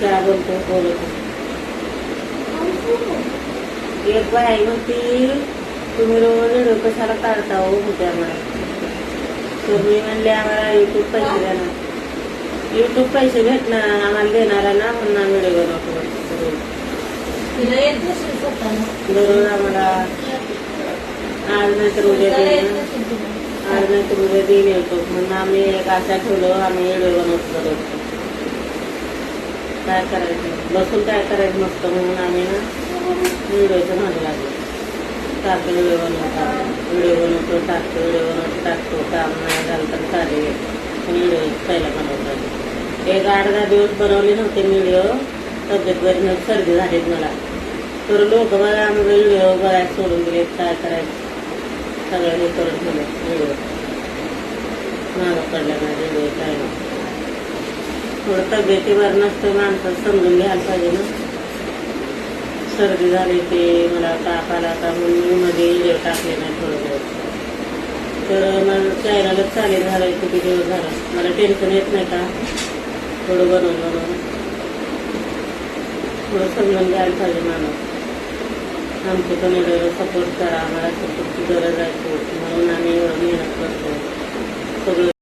काय बोलतो बोलतो एक बाई म्हणती तुम्ही रोज व्हिडिओ कशाला काढता हो होत्या मला तुम्ही म्हणले आम्हाला युट्यूब पैसे देणार युट्यूब पैसे भेटणार आम्हाला देणार ना म्हणून आम्ही व्हिडिओ बनवतो दररोज आम्हाला आज नाही तर उद्या देईन आज नाही तर उद्या देईन येतो म्हणून आम्ही एक आशा ठेवलो आम्ही व्हिडिओ बनवतो काय करायचं? बसून काय करायचं नसतं म्हणून आम्ही ना व्हिडिओचं मागे लागलो. टाकतो व्हिडिओ बनवतो. व्हिडिओ बनवतो टाकतो व्हिडिओ बनवतो टाकतो. काम नाही झालं तर साधे व्हिडिओ पहिला बनवतो. एक आठ दहा दिवस बनवले नव्हते व्हिडिओ. तब्येत बरी नव्हती सर्दी झाली मला. तर लोक बघा आम्ही व्हिडिओ बघायला सोडून दिले काय करायचं? सगळं हे करून ठेवलं व्हिडिओ. मागं पडल्या माझ्या व्हिडिओ काय नाही थोडं तब्येतीवर नसतं माणसं समजून घ्यायला पाहिजे ना. सर्दी झाली ते मला ताप आला का म्हणून मी मध्ये व्हिडिओ टाकले नाही थोडं. दिवस तर मला चायनाला चालेल झालं किती दिवस झाला? मला टेन्शन येत नाही का? थोडं बनवून बनवून. थोडं समजून घ्यायला पाहिजे माणूस. आमचे पण एवढं सपोर्ट करा आम्हाला सपोर्टची गरज आहे. म्हणून आम्ही एवढं मेहनत करतो सगळं